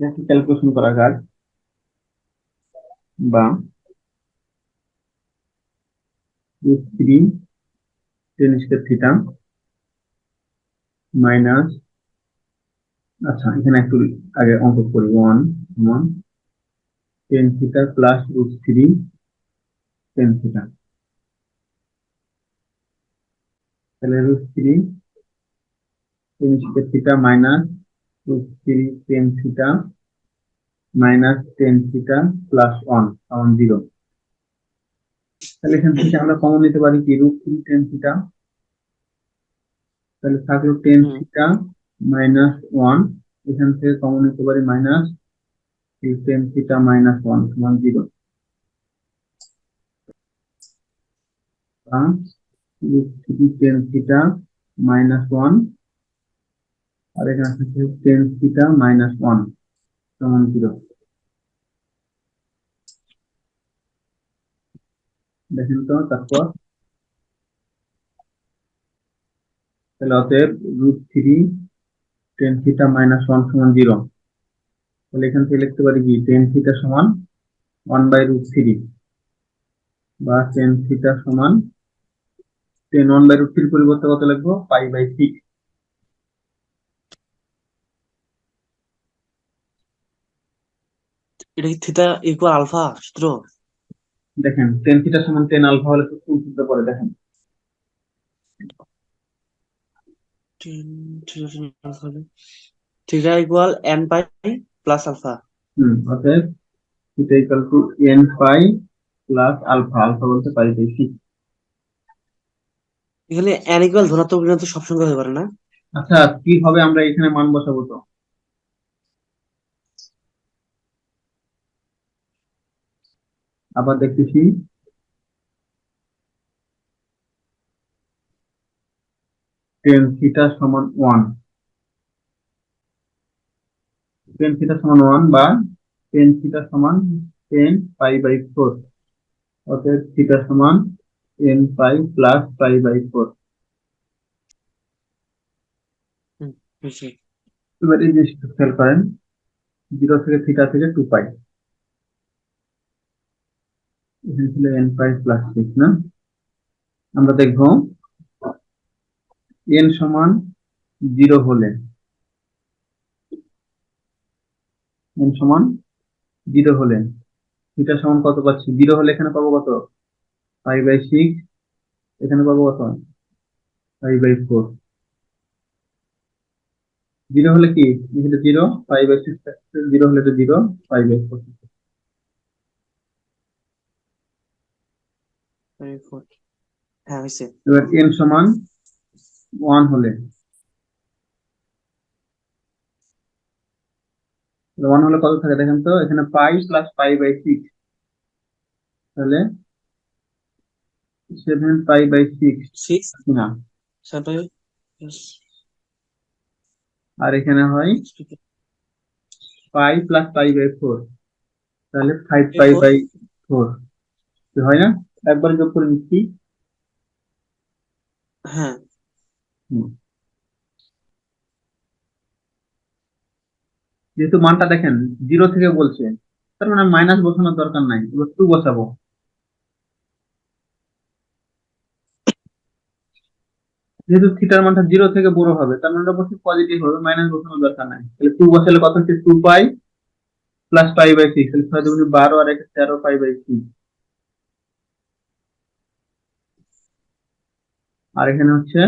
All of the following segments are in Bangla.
একটু ক্যালকুলেশন করা কাজ বা three tan square theta minus আচ্ছা এখানে একটু আগে অঙ্ক করি। One one tan theta plus root three tan theta তাহলে root three tan square theta minus root three tan theta minus tan theta plus one সমান জিরো তাহলে এখান থেকে আমরা কমন নিতে পারি কি? রুট থ্রি টেন থিটা তাহলে থাকল টেন। থিটা মাইনাস ওয়ান এখান থেকে কমন নিতে পারি minus tan theta minus one সমান zero root three tan theta minus one আর এখানে থাকছে টেন থিটা মাইনাস ওয়ান সমান জিরো দেখেন তো, তারপর। তাহলে অতএব root three tan theta minus one সমান জিরো তাহলে এখান থেকে লিখতে পারি কি? টেন থিটা সমান ওয়ান বাই রুট থ্রি বা টেন থিটা সমান টেন ওয়ান বাই রুট থ্রির পরিবর্তে কত লিখব? পাই বাই সিক্স এটা কি থিটা ইকুয়াল আলফা সূত্র? দেখেন টেন থিটা সমান টেন আলফা হলে কোন সূত্র পড়ে? দেখেন। Theta equal n pi plus alpha hmm অতএব theta equal to n pi plus alpha alpha বলতে পাই সিক্স এখানে এন ইকুয়াল ধনাত্মক ঋণাত্মক সব সংখ্যা হতে পারে না আচ্ছা কি হবে আমরা এখানে মান বসাবো তো আবার দেখতেছি। টেন থিটা সমান ওয়ান টেন থিটা সমান ওয়ান বা টেন থিটা সমান টেন পাই বাই ফোর অতএব থিটা সমান n pi plus pi by four. এবার এই জিনিসটা খেয়াল করেন। জিরো থেকে থিটা থেকে টু পাই এখানে ছিল এন পাই প্লাস সিক্স না? আমরা দেখব এন সমান জিরো হলে এন সমান জিরো হলে থিটা সমান কত পাচ্ছি? জিরো হলে এখানে পাবো কত? ফাইভ বাই সিক্স এখানে পাবো কত? ফাইভ বাই ফোর জিরো হলে কি? Zero five by six zero হলে তো জিরো ফাইভ বাই ফোর হ্যাঁ হয়েছে এবার এন সমান ওয়ান হলে। ওয়ান হলে কত থাকে দেখেন তো? এখানে pi plus pi by six তাহলে seven pi by six six না। আর এখানে হয় pi plus pi by four তাহলে ফাইভ পাই বাই ফোর হয় না? একবার যোগ করে নিচ্ছি। হ্যাঁ। যেহেতু মানটা দেখেন জিরো থেকে বলছে তার মানে মাইনাস বসানোর দরকার নাই এবার টু বসাবো। যেহেতু থিটার মানটা জিরো থেকে বড় হবে তার মানে অবশ্যই পজিটিভ হবে মাইনাস বসানোর দরকার নাই। তাহলে টু বসালে কত হচ্ছে? Two pi plus pi by six তাহলে বারো আর এক তেরো পাই বাই সিক্স আর এখানে হচ্ছে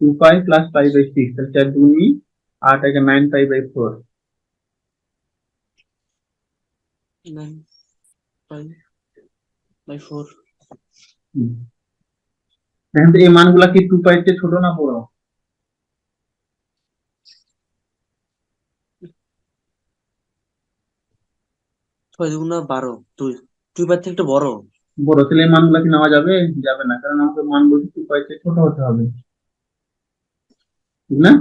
two pi plus pi by six তাহলে চার দুগুণি আট একে nine pi by four nine pi by four এই মানগুলা কি টু পাইতে ছোট না বড়? ছয় দুগুণা বারো দুই দুই পাই থেকে একটা বড়। বড় এই মানগুলা কি নেওয়া যাবে? যাবে না কারণ আমাকে মান বলতে টু পাইতে ছোট হতে হবে। ঠিক না?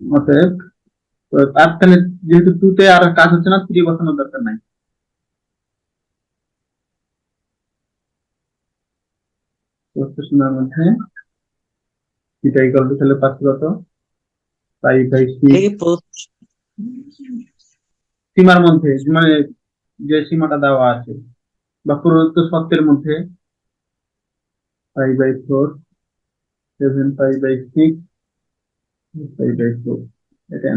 অতএব তার তাহলে যেহেতু টু তে আর কাজ হচ্ছে না থ্রি বসানোর দরকার নাই। প্রশ্নের মধ্যে থিটা ইকুয়াল টু তাহলে পাচ্ছি কত? বাই সীমার মধ্যে মানে যে সীমাটা দেওয়া আছে বা প্রদত্ত সত্যের মধ্যে five by four seven five by six five by four এটা।